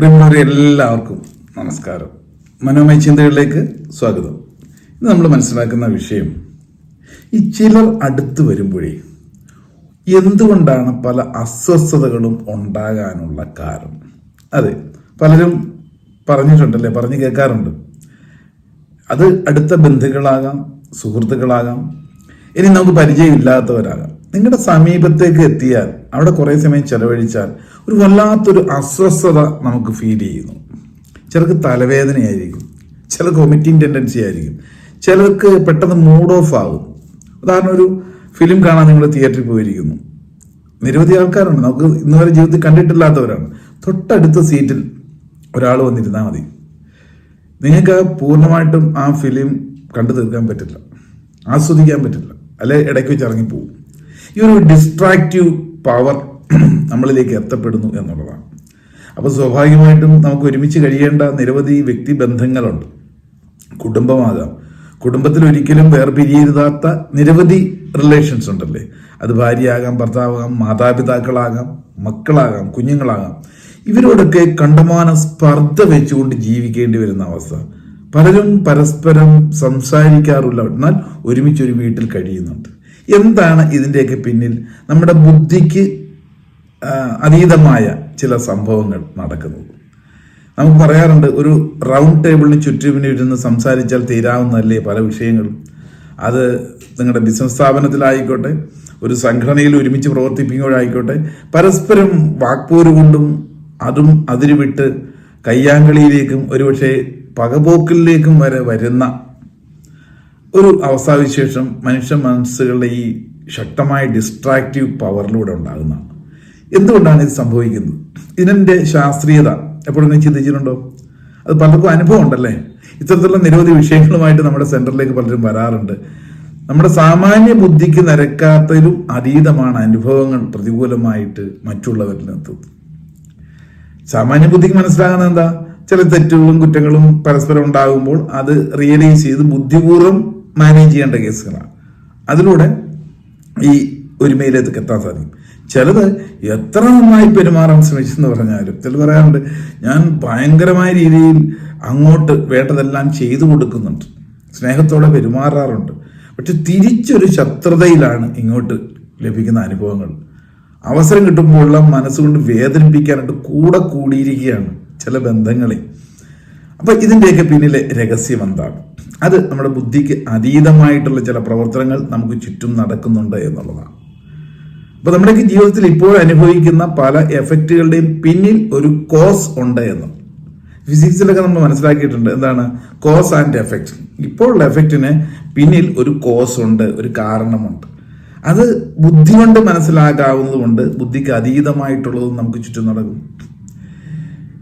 പ്രിയമുള്ളവരെ എല്ലാവർക്കും നമസ്കാരം. മനോമയ ചിന്തകളിലേക്ക് സ്വാഗതം. ഇന്ന് നമ്മൾ മനസ്സിലാക്കുന്ന വിഷയം ഈ ചിലർ അടുത്ത് വരുമ്പോഴേ എന്തുകൊണ്ടാണ് പല അസ്വസ്ഥതകളും ഉണ്ടാകാനുള്ള കാരണം? അതെ പലരും പറഞ്ഞിട്ടുണ്ടല്ലേ പറഞ്ഞു കേൾക്കാറുണ്ട്. അത് അടുത്ത ബന്ധുക്കളാകാം സുഹൃത്തുക്കളാകാം ഇനി നമുക്ക് പരിചയമില്ലാത്തവരാകാം. നിങ്ങളുടെ സമീപത്തേക്ക് എത്തിയാൽ അവിടെ കുറേ സമയം ചെലവഴിച്ചാൽ ഒരു വല്ലാത്തൊരു അസ്വസ്ഥത നമുക്ക് ഫീൽ ചെയ്യുന്നു. ചിലർക്ക് തലവേദനയായിരിക്കും. ചിലർക്ക് വൊമിറ്റിംഗ് ടെൻഡൻസി ആയിരിക്കും. ചിലർക്ക് പെട്ടെന്ന് മൂഡ് ഓഫ് ആകും. ഉദാഹരണം ഒരു ഫിലിം കാണാൻ നിങ്ങൾ തിയേറ്ററിൽ പോയിരിക്കുന്നു. നിരവധി ആൾക്കാരുണ്ട്. നമുക്ക് ഇന്ന് വരെ ജീവിതത്തിൽ കണ്ടിട്ടില്ലാത്തവരാണ്. തൊട്ടടുത്ത സീറ്റിൽ ഒരാൾ വന്നിരുന്നാൽ മതി. നിങ്ങൾക്ക് പൂർണമായിട്ടും ആ ഫിലിം കണ്ടു തീർക്കാൻ പറ്റില്ല. ആസ്വദിക്കാൻ പറ്റില്ല. അല്ലെ ഇടയ്ക്ക് വെച്ച് ഇറങ്ങിപ്പോവും ഈ ഒരു ഡിസ്ട്രാക്റ്റീവ് പവർ നമ്മളിലേക്ക് എത്തപ്പെടുന്നു എന്നുള്ളതാണ്. അപ്പോൾ സ്വാഭാവികമായിട്ടും നമുക്ക് ഒരുമിച്ച് കഴിയേണ്ട നിരവധി വ്യക്തി ബന്ധങ്ങളുണ്ട്. കുടുംബമാകാം. കുടുംബത്തിൽ ഒരിക്കലും വേർപിരിയരുതാത്ത നിരവധി റിലേഷൻസ് ഉണ്ടല്ലേ? അത് ഭാര്യയാകാം ഭർത്താവാകാം മാതാപിതാക്കളാകാം മക്കളാകാം കുഞ്ഞുങ്ങളാകാം. ഇവരോടൊക്കെ കണ്ടമാന സ്പർദ്ധ വെച്ചുകൊണ്ട് ജീവിക്കേണ്ടി വരുന്ന അവസ്ഥ. പലരും പരസ്പരം സംസാരിക്കാറില്ല എന്നാൽ ഒരുമിച്ചൊരു വീട്ടിൽ കഴിയുന്നുണ്ട്. എന്താണ് ഇതിന്റെയൊക്കെ പിന്നിൽ? നമ്മുടെ ബുദ്ധിക്ക് അതീതമായ ചില സംഭവങ്ങൾ നടക്കുന്നത്. നമുക്ക് പറയാറുണ്ട് ഒരു റൗണ്ട് ടേബിളിന് ചുറ്റും ഇരുന്ന് സംസാരിച്ചാൽ തീരാവുന്നതല്ലേ പല വിഷയങ്ങളും. അത് നിങ്ങളുടെ ബിസിനസ് സ്ഥാപനത്തിലായിക്കോട്ടെ ഒരു സംഘടനയിൽ ഒരുമിച്ച് പ്രവർത്തിപ്പിക്കുമ്പോഴായിക്കോട്ടെ പരസ്പരം വാക്പോര് കൊണ്ടും അതും അതിരുവിട്ട് കയ്യാങ്കളിയിലേക്കും ഒരുപക്ഷെ പകപോക്കലിലേക്കും വരെ വരുന്ന ഒരു അവസ്ഥാവിശേഷം മനുഷ്യ മനസ്സുകളുടെ ഈ ശക്തമായ ഡിസ്ട്രാക്റ്റീവ് പവറിലൂടെ ഉണ്ടാകുന്നതാണ്. എന്തുകൊണ്ടാണ് ഇത് സംഭവിക്കുന്നത്? ഇതിന്റെ ശാസ്ത്രീയത എപ്പോഴെങ്കിലും ചിന്തിച്ചിട്ടുണ്ടോ? അത് പലർക്കും അനുഭവം ഉണ്ടല്ലേ? ഇത്തരത്തിലുള്ള നിരവധി വിഷയങ്ങളുമായിട്ട് നമ്മുടെ സെന്ററിലേക്ക് പലരും വരാറുണ്ട്. നമ്മുടെ സാമാന്യ ബുദ്ധിക്ക് നിരക്കാത്തതിലും അതീതമാണ് അനുഭവങ്ങൾ പ്രതികൂലമായിട്ട് മറ്റുള്ളവരിൽ എത്തുന്നത് സാമാന്യ ബുദ്ധിക്ക് മനസ്സിലാകുന്നത് എന്താ? ചില തെറ്റുകളും കുറ്റങ്ങളും പരസ്പരം ഉണ്ടാകുമ്പോൾ അത് റിയലൈസ് ചെയ്ത് ബുദ്ധിപൂർവം മാനേജ് ചെയ്യേണ്ട കേസുകളാണ്. അതിലൂടെ ഈ ഒരുമയിലേക്ക് എത്താൻ സാധിക്കും. ചിലത് എത്ര നന്നായി പെരുമാറാൻ ശ്രമിച്ചെന്ന് പറഞ്ഞാലും ചിലർ പറയാറുണ്ട് ഞാൻ ഭയങ്കരമായ രീതിയിൽ അങ്ങോട്ട് വേണ്ടതെല്ലാം ചെയ്തു കൊടുക്കുന്നുണ്ട്. സ്നേഹത്തോടെ പെരുമാറാറുണ്ട്. പക്ഷെ തിരിച്ചൊരു ശത്രുതയിലാണ് ഇങ്ങോട്ട് ലഭിക്കുന്ന അനുഭവങ്ങൾ. അവസരം കിട്ടുമ്പോഴുള്ള മനസ്സുകൊണ്ട് വേദനിപ്പിക്കാനായിട്ട് കൂടെ കൂടിയിരിക്കുകയാണ് ചില ബന്ധങ്ങളെ. അപ്പൊ ഇതിന്റെയൊക്കെ പിന്നിലെ രഹസ്യം എന്താണ്? അത് നമ്മുടെ ബുദ്ധിക്ക് അതീതമായിട്ടുള്ള ചില പ്രവർത്തനങ്ങൾ നമുക്ക് ചുറ്റും നടക്കുന്നുണ്ട് എന്നുള്ളതാണ്. അപ്പൊ നമ്മുടെയൊക്കെ ജീവിതത്തിൽ ഇപ്പോൾ അനുഭവിക്കുന്ന പല എഫക്റ്റുകളുടെയും പിന്നിൽ ഒരു കോസ് ഉണ്ട് എന്ന്. ഫിസിക്സിലൊക്കെ നമ്മൾ മനസ്സിലാക്കിയിട്ടുണ്ട്. എന്താണ്? കോസ് ആൻഡ് എഫക്റ്റ് ഇപ്പോഴുള്ള എഫക്റ്റിന് പിന്നിൽ ഒരു കോസ് ഉണ്ട് ഒരു കാരണമുണ്ട്. അത് ബുദ്ധി കൊണ്ട് മനസ്സിലാക്കാവുന്നതുകൊണ്ട് ബുദ്ധിക്ക് അതീതമായിട്ടുള്ളതും നമുക്ക് ചുറ്റും നടക്കും.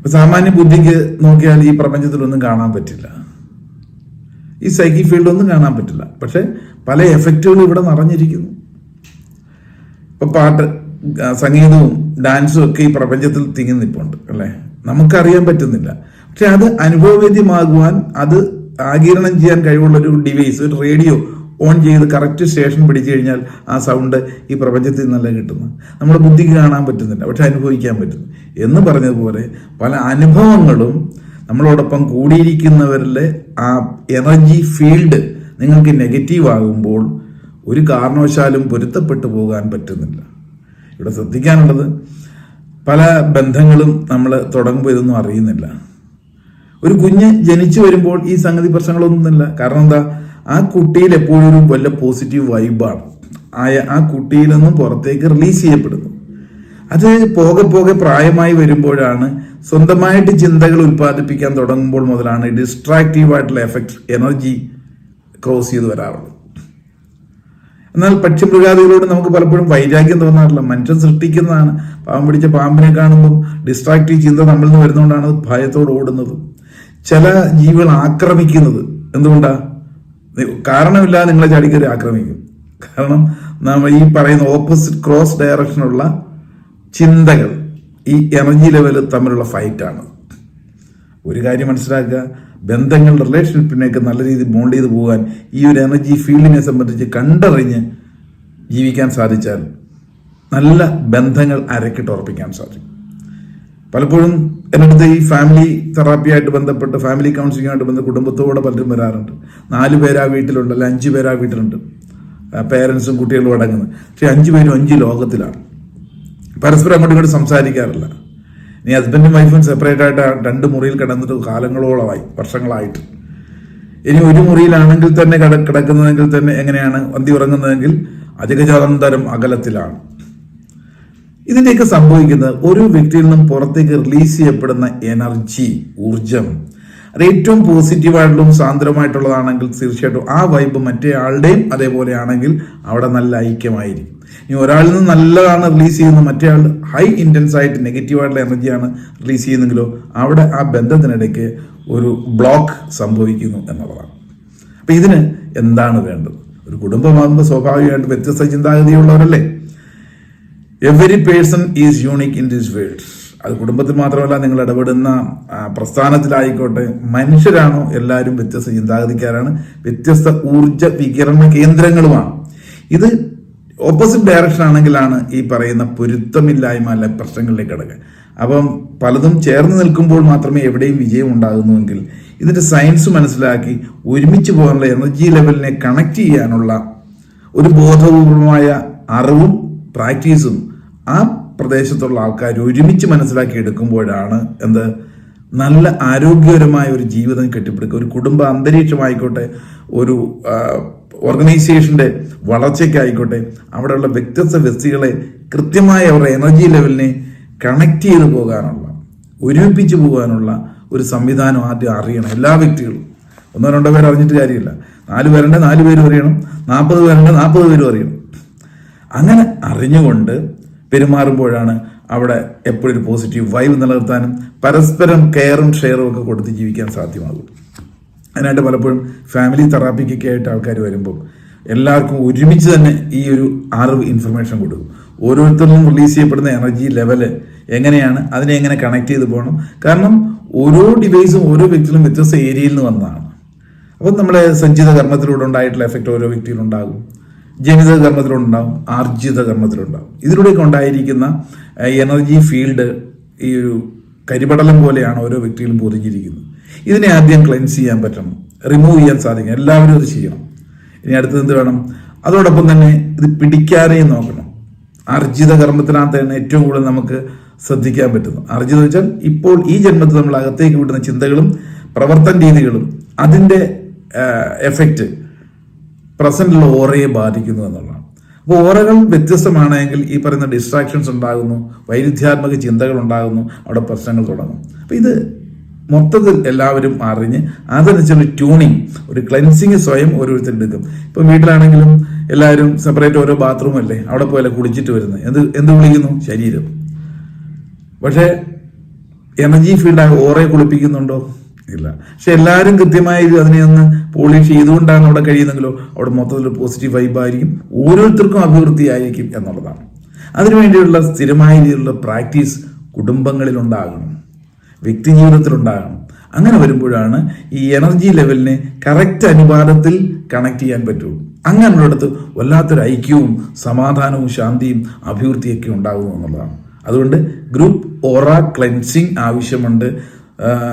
സാമാന്യ ബുദ്ധിക്ക് നോക്കിയാൽ ഈ പ്രപഞ്ചത്തിലൊന്നും കാണാൻ പറ്റില്ല. ഈ സൈക്കിക് ഫീൽഡൊന്നും കാണാൻ പറ്റില്ല. പക്ഷെ പല എഫക്റ്റുകളും ഇവിടെ നിറഞ്ഞിരിക്കുന്നു. ഇപ്പൊ പാട്ട് സംഗീതവും ഡാൻസും ഒക്കെ ഈ പ്രപഞ്ചത്തിൽ തിങ്ങി നിൽപ്പുണ്ട് അല്ലേ? നമുക്കറിയാൻ പറ്റുന്നില്ല. പക്ഷെ അത് അനുഭവവേദ്യമാകുവാൻ അത് ആകിരണം ചെയ്യാൻ കഴിവുള്ള ഒരു ഡിവൈസ് ഒരു റേഡിയോ ഓൺ ചെയ്ത് കറക്റ്റ് സ്റ്റേഷൻ പിടിച്ചു കഴിഞ്ഞാൽ ആ സൗണ്ട് ഈ പ്രപഞ്ചത്തിൽ നിന്നല്ല കിട്ടുന്നത്. നമ്മുടെ ബുദ്ധിക്ക് കാണാൻ പറ്റുന്നില്ല പക്ഷെ അനുഭവിക്കാൻ പറ്റുന്നു. എന്ന് പറഞ്ഞതുപോലെ പല അനുഭവങ്ങളും നമ്മളോടൊപ്പം കൂടിയിരിക്കുന്നവരിലെ ആ എനർജി ഫീൽഡ് നിങ്ങൾക്ക് നെഗറ്റീവ് ആകുമ്പോൾ ഒരു കാരണവശാലും പൊരുത്തപ്പെട്ടു പോകാൻ പറ്റുന്നില്ല. ഇവിടെ ശ്രദ്ധിക്കാനുള്ളത് പല ബന്ധങ്ങളും നമ്മൾ തുടങ്ങുമ്പോൾ ഇതൊന്നും അറിയുന്നില്ല. ഒരു കുഞ്ഞ് ജനിച്ചു വരുമ്പോൾ ഈ സംഗതി പ്രശ്നങ്ങളൊന്നുമില്ല. കാരണം എന്താ? ആ കുട്ടിയിൽ എപ്പോഴും ഒരു വല്ല പോസിറ്റീവ് വൈബാണ് ആയ ആ കുട്ടിയിൽ നിന്നും പുറത്തേക്ക് റിലീസ് ചെയ്യപ്പെടുന്നു. അത് പോകെ പോകെ പ്രായമായി വരുമ്പോഴാണ് സ്വന്തമായിട്ട് ചിന്തകൾ ഉൽപ്പാദിപ്പിക്കാൻ തുടങ്ങുമ്പോൾ മുതലാണ് ഡിസ്ട്രാക്റ്റീവ് ആയിട്ടുള്ള എനർജി ക്രോസ് ചെയ്ത് വരാറുള്ളത്. എന്നാൽ പക്ഷിമൃഗാദികളോട് നമുക്ക് പലപ്പോഴും വൈരാഗ്യം തോന്നാറില്ല. മനുഷ്യൻ സൃഷ്ടിക്കുന്നതാണ്. പാമ്പ് പിടിച്ച പാമ്പിനെ കാണുമ്പോൾ ഡിസ്ട്രാക്റ്റീവ് ചിന്ത നമ്മളിൽ നിന്ന് വരുന്നതുകൊണ്ടാണ് ഭയത്തോട് ഓടുന്നത്. ചില ജീവികൾ ആക്രമിക്കുന്നത് എന്തുകൊണ്ടാ? നി- കാരണമില്ലാതെ നിങ്ങളെ ചാടിക്കറി ആക്രമിക്കും. കാരണം നമ്മൾ ഈ പറയുന്ന ഓപ്പോസിറ്റ് ക്രോസ് ഡയറക്ഷനുള്ള ചിന്തകൾ ഈ എനർജി ലെവൽ തമ്മിലുള്ള ഫൈറ്റാണ് ഒരു കാര്യം മനസ്സിലാക്കുക. ബന്ധങ്ങൾ റിലേഷൻഷിപ്പിനെയൊക്കെ നല്ല രീതിയിൽ ബോണ്ട് ചെയ്ത് പോകാൻ ഈ ഒരു എനർജി ഫീൽഡിനെ സംബന്ധിച്ച് കണ്ടറിഞ്ഞ് ജീവിക്കാൻ സാധിച്ചാൽ നല്ല ബന്ധങ്ങൾ അരക്കിട്ട് ഉറപ്പിക്കാൻ സാധിക്കും. പലപ്പോഴും എന്റെ അടുത്ത് ഈ ഫാമിലി തെറാപ്പിയായിട്ട് ബന്ധപ്പെട്ട് ഫാമിലി കൗൺസിലിങ്ങായിട്ട് ബന്ധപ്പെട്ട് കുടുംബത്തോടെ പലരും വരാറുണ്ട്. നാല് പേര് വീട്ടിലുണ്ട് അല്ലെങ്കിൽ അഞ്ച് പേര് വീട്ടിലുണ്ട്. പേരൻസും കുട്ടികളും അടങ്ങുന്നത്. പക്ഷേ അഞ്ച് പേരും അഞ്ച് ലോകത്തിലാണ്. പരസ്പരം അങ്ങോട്ടും ഇങ്ങോട്ട് സംസാരിക്കാറില്ല. ഇനി ഹസ്ബൻഡും വൈഫും സെപ്പറേറ്റ് ആയിട്ട് രണ്ട് മുറിയിൽ കിടന്നിട്ട് കാലങ്ങളോളമായി വർഷങ്ങളായിട്ട്. ഇനി ഒരു മുറിയിലാണെങ്കിൽ തന്നെ കിട കിടക്കുന്നതെങ്കിൽ തന്നെ എങ്ങനെയാണ്? അന്തി ഉറങ്ങുന്നതെങ്കിൽ അധികജാതന്തരം അകലത്തിലാണ്. ഇതിന്റെയൊക്കെ സംഭവിക്കുന്നത് ഒരു വ്യക്തിയിൽ നിന്നും പുറത്തേക്ക് റിലീസ് ചെയ്യപ്പെടുന്ന എനർജി ഊർജം അത് ഏറ്റവും പോസിറ്റീവായിട്ടുള്ളതും സാന്ദ്രമായിട്ടുള്ളതാണെങ്കിൽ തീർച്ചയായിട്ടും ആ വൈബ് മറ്റേ ആളുടെയും അതേപോലെ ആണെങ്കിൽ അവിടെ നല്ല ഐക്യമായിരിക്കും. ഇനി ഒരാളിൽ നിന്ന് നല്ലതാണ് റിലീസ് ചെയ്യുന്നത് മറ്റേ ആൾ ഹൈ ഇന്റൻസ് ആയിട്ട് നെഗറ്റീവായിട്ടുള്ള എനർജിയാണ് റിലീസ് ചെയ്യുന്നെങ്കിലോ അവിടെ ആ ബന്ധത്തിനിടയ്ക്ക് ഒരു ബ്ലോക്ക് സംഭവിക്കുന്നു എന്നുള്ളതാണ്. അപ്പം ഇതിന് എന്താണ് വേണ്ടത്? ഒരു കുടുംബമാകുമ്പോൾ സ്വാഭാവികമായിട്ട് വ്യത്യസ്ത ചിന്താഗതിയുള്ളവരല്ലേ? Every person is unique in this world അത് കുടുംബത്തിൽ മാത്രമല്ല നിങ്ങൾ ഇടപെടുന്ന പ്രസ്ഥാനത്തിലായിക്കോട്ടെ മനുഷ്യരാണോ എല്ലാവരും വ്യത്യസ്ത ചിന്താഗതിക്കാരാണ് വ്യത്യസ്ത ഊർജ വികിരണ കേന്ദ്രങ്ങളുമാണ്. ഇത് ഓപ്പോസിറ്റ് ഡയറക്ഷൻ ആണെങ്കിലാണ് ഈ പറയുന്ന പൊരുത്തമില്ലായ്മ അല്ല പ്രശ്നങ്ങളിലേക്ക് കിടക്കുക. അപ്പം പലതും ചേർന്ന് നിൽക്കുമ്പോൾ മാത്രമേ എവിടെയും വിജയം ഉണ്ടാകുന്നുവെങ്കിൽ ഇതിന്റെ സയൻസ് മനസ്സിലാക്കി ഒരുമിച്ച് പോകാനുള്ള എനർജി ലെവലിനെ കണക്ട് ചെയ്യാനുള്ള ഒരു ബോധപൂർവമായ അറിവും പ്രാക്ടീസും ആ പ്രദേശത്തുള്ള ആൾക്കാർ ഒരുമിച്ച് മനസ്സിലാക്കി എടുക്കുമ്പോഴാണ് എന്ത്? നല്ല ആരോഗ്യകരമായ ഒരു ജീവിതം കെട്ടിപ്പടുക്കുക. ഒരു കുടുംബ അന്തരീക്ഷമായിക്കോട്ടെ ഒരു ആ, ഓർഗനൈസേഷന്റെ വളർച്ചയ്ക്കായിക്കോട്ടെ അവിടെയുള്ള വ്യത്യസ്ത വ്യക്തികളെ കൃത്യമായ അവരുടെ എനർജി ലെവലിനെ കണക്ട് ചെയ്ത് പോകാനുള്ള ഒരുമിപ്പിച്ച് പോകാനുള്ള ഒരു സംവിധാനം ആദ്യം അറിയണം എല്ലാ വ്യക്തികളും. ഒന്നോ രണ്ടോ പേർ അറിഞ്ഞിട്ട് കാര്യമില്ല. നാല് പേരുണ്ട് നാല് പേരും അറിയണം. നാൽപ്പത് പേരുണ്ട് നാൽപ്പത് പേരും അറിയണം. അങ്ങനെ അറിഞ്ഞുകൊണ്ട് പെരുമാറുമ്പോഴാണ് അവിടെ എപ്പോഴും ഒരു പോസിറ്റീവ് വൈബ് നിലനിർത്താനും പരസ്പരം കെയറും ഷെയറും ഒക്കെ കൊടുത്ത് ജീവിക്കാൻ സാധ്യമാകും അതിനായിട്ട് പലപ്പോഴും ഫാമിലി തെറാപ്പിക്കൊക്കെ ആയിട്ട് ആൾക്കാർ വരുമ്പോൾ എല്ലാവർക്കും ഒരുമിച്ച് തന്നെ ഈ ഒരു അറിവ് ഇൻഫർമേഷൻ കൊടുക്കും. ഓരോരുത്തരിലും റിലീസ് ചെയ്യപ്പെടുന്ന എനർജി ലെവൽ എങ്ങനെയാണ് അതിനെ എങ്ങനെ കണക്ട് ചെയ്ത് പോകണം. കാരണം ഓരോ ഡിവൈസും ഓരോ വ്യക്തിയിലും വ്യത്യസ്ത ഏരിയയിൽ നിന്ന് വന്നതാണ്. അപ്പം നമ്മുടെ സഞ്ചിത കർമ്മത്തിലൂടെ ഉണ്ടായിട്ടുള്ള എഫക്റ്റ് ഓരോ വ്യക്തിയിലുണ്ടാകും ജനിത കർമ്മത്തിലുണ്ടാകും ആർജിത കർമ്മത്തിലുണ്ടാകും ഇതിലൂടെയൊക്കെ ഉണ്ടായിരിക്കുന്ന എനർജി ഫീൽഡ് ഈ ഒരു കരിപടലം പോലെയാണ് ഓരോ വ്യക്തിയിലും പൊതിഞ്ഞിരിക്കുന്നത്. ഇതിനെ ആദ്യം ക്ലെൻസ് ചെയ്യാൻ പറ്റണം റിമൂവ് ചെയ്യാൻ സാധിക്കും. എല്ലാവരും അത് ചെയ്യണം ഇനി അടുത്തത് എന്ത് വേണം? അതോടൊപ്പം തന്നെ ഇത് പിടിക്കാതെയും നോക്കണം. അർജിത കർമ്മത്തിനകത്താണ് ഏറ്റവും കൂടുതൽ നമുക്ക് ശ്രദ്ധിക്കാൻ പറ്റുന്നത്. അർജിത വെച്ചാൽ ഇപ്പോൾ ഈ ജന്മത്തിൽ നമ്മൾ അകത്തേക്ക് വിടുന്ന ചിന്തകളും പ്രവർത്തന രീതികളും അതിന്റെ എഫക്റ്റ് പ്രസന്റിലുള്ള ഓറയെ ബാധിക്കുന്നു എന്നുള്ളതാണ്. അപ്പോൾ ഓറകൾ വ്യത്യസ്തമാണെങ്കിൽ ഈ പറയുന്ന ഡിസ്ട്രാക്ഷൻസ് ഉണ്ടാകുന്നു വൈരുദ്ധ്യാത്മക ചിന്തകൾ ഉണ്ടാകുന്നു അവിടെ പ്രശ്നങ്ങൾ തുടങ്ങും. അപ്പോൾ ഇത് മൊത്തത്തിൽ എല്ലാവരും അറിഞ്ഞ് അതനുസരിച്ച് ട്യൂണിങ് ഒരു ക്ലെൻസിങ് സ്വയം ഓരോരുത്തർ എടുക്കും ഇപ്പം വീട്ടിലാണെങ്കിലും എല്ലാവരും സെപ്പറേറ്റ് ഓരോ ബാത്റൂം അല്ലേ? അവിടെ പോയല്ലേ കുളിച്ചിട്ട് വരുന്നത്. എന്ത് എന്ത് വിളിക്കുന്നു ശരീരം. പക്ഷേ എനർജി ഫീൽഡായി ഓറെ കുളിപ്പിക്കുന്നുണ്ടോ? ഇല്ല. പക്ഷെ എല്ലാവരും കൃത്യമായി അതിനെ ഒന്ന് പോളിഷ് ചെയ്തുകൊണ്ടാണ് അവിടെ കഴിയുന്നെങ്കിലോ അവിടെ മൊത്തത്തിൽ പോസിറ്റീവ് വൈബായിരിക്കും ഓരോരുത്തർക്കും അഭിവൃദ്ധി ആയിരിക്കും എന്നുള്ളതാണ്. അതിനുവേണ്ടിയുള്ള സ്ഥിരമായ രീതിയിലുള്ള പ്രാക്ടീസ് കുടുംബങ്ങളിൽ ഉണ്ടാകണം വ്യക്തി ജീവിതത്തിൽ ഉണ്ടാകണം അങ്ങനെ വരുമ്പോഴാണ് ഈ എനർജി ലെവലിനെ കറക്റ്റ് അനുപാതത്തിൽ കണക്ട് ചെയ്യാൻ പറ്റുള്ളൂ അങ്ങനെയുള്ളിടത്ത് വല്ലാത്തൊരു ഐക്യവും സമാധാനവും ശാന്തിയും അഭിവൃദ്ധിയൊക്കെ ഉണ്ടാകുന്നു എന്നുള്ളതാണ്. അതുകൊണ്ട് ഗ്രൂപ്പ് ഓറ ക്ലെൻസിങ് ആവശ്യമുണ്ട്.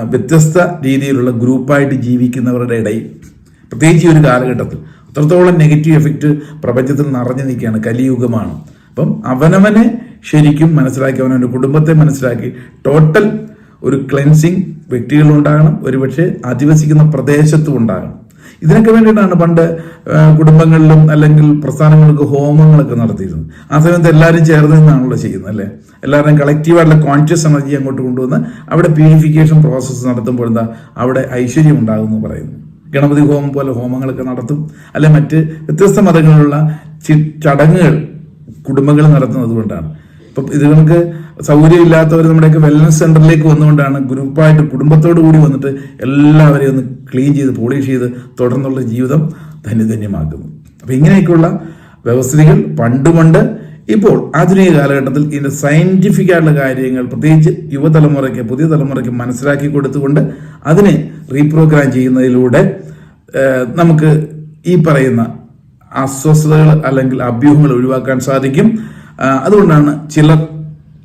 വ്യത്യസ്ത രീതിയിലുള്ള ഗ്രൂപ്പായിട്ട് ജീവിക്കുന്നവരുടെ ഇടയിൽ. പ്രത്യേകിച്ച് ഈ ഒരു കാലഘട്ടത്തിൽ. അത്രത്തോളം നെഗറ്റീവ് എഫക്റ്റ് പ്രപഞ്ചത്തിൽ നിറഞ്ഞു നിൽക്കുകയാണ് കലിയുഗമാണ്. അപ്പം അവനവനെ ശരിക്കും മനസ്സിലാക്കി അവനവന്റെ കുടുംബത്തെ മനസ്സിലാക്കി ടോട്ടൽ ഒരു ക്ലെൻസിങ് വ്യക്തികളുണ്ടാകണം ഒരുപക്ഷെ അധിവസിക്കുന്ന പ്രദേശത്തും ഉണ്ടാകണം. ഇതിനൊക്കെ വേണ്ടിയിട്ടാണ് പണ്ട് കുടുംബങ്ങളിലും അല്ലെങ്കിൽ പ്രസ്ഥാനങ്ങൾക്ക് ഹോമങ്ങളൊക്കെ നടത്തിയിരുന്നത്. ആ സമയത്ത് എല്ലാവരും ചേർന്ന് നിന്നാണല്ലോ ചെയ്യുന്നത് അല്ലേ? എല്ലാവരും കളക്റ്റീവായിട്ടുള്ള കോൺഷ്യസ് എനർജി അങ്ങോട്ട് കൊണ്ടുവന്ന് അവിടെ പ്യൂരിഫിക്കേഷൻ പ്രോസസ്സ് നടത്തുമ്പോൾ എന്താ അവിടെ ഐശ്വര്യം ഉണ്ടാകുമെന്ന് പറയുന്നു. ഗണപതി ഹോമം പോലെ ഹോമങ്ങളൊക്കെ നടത്തും. അല്ലെ മറ്റ് വ്യത്യസ്ത മതങ്ങളിലുള്ള ചടങ്ങുകൾ കുടുംബങ്ങൾ നടത്തുന്നത് കൊണ്ടാണ്. ഇപ്പം ഇത് സൗകര്യമില്ലാത്തവർ നമ്മുടെയൊക്കെ വെൽനസ് സെന്ററിലേക്ക് വന്നുകൊണ്ടാണ് ഗ്രൂപ്പായിട്ട് കുടുംബത്തോടു കൂടി വന്നിട്ട് എല്ലാവരെയും ഒന്ന് ക്ലീൻ ചെയ്ത് പോളിഷ് ചെയ്ത് തുടർന്നുള്ള ജീവിതം ധന്യധന്യമാക്കുന്നു. അപ്പം ഇങ്ങനെയൊക്കെയുള്ള വ്യവസ്ഥിതികൾ പണ്ടുമുണ്ട്. പണ്ട് ഇപ്പോൾ ആധുനിക കാലഘട്ടത്തിൽ ഇതിന്റെ സയന്റിഫിക് ആയിട്ടുള്ള കാര്യങ്ങൾ പ്രത്യേകിച്ച് യുവതലമുറയ്ക്ക് പുതിയ തലമുറയ്ക്ക് മനസ്സിലാക്കി കൊടുത്തുകൊണ്ട് അതിനെ റീപ്രോഗ്രാം ചെയ്യുന്നതിലൂടെ നമുക്ക് ഈ പറയുന്ന അസ്വസ്ഥതകൾ അല്ലെങ്കിൽ അഭ്യൂഹങ്ങൾ ഒഴിവാക്കാൻ സാധിക്കും. അതുകൊണ്ടാണ് ചിലർ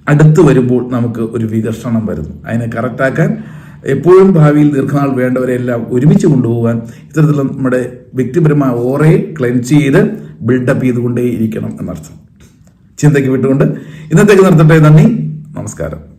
അടുത്ത് വരുമ്പോൾ നമുക്ക് ഒരു വികർഷണം വരുന്നു. അതിനെ കറക്റ്റാക്കാൻ എപ്പോഴും ഭാവിയിൽ ദീർഘനാൾ വേണ്ടവരെല്ലാം ഒരുമിച്ച് കൊണ്ടുപോകാൻ ഇത്തരത്തിലുള്ള നമ്മുടെ വ്യക്തിപരമായ ഓറയെ ക്ലെൻസ് ചെയ്ത് ബിൽഡപ്പ് ചെയ്തുകൊണ്ടേ ഇരിക്കണം എന്നർത്ഥം. ചിന്തയ്ക്ക് വിട്ടുകൊണ്ട് ഇന്നത്തേക്ക് നിർത്തട്ടെ. നന്ദി. നമസ്കാരം.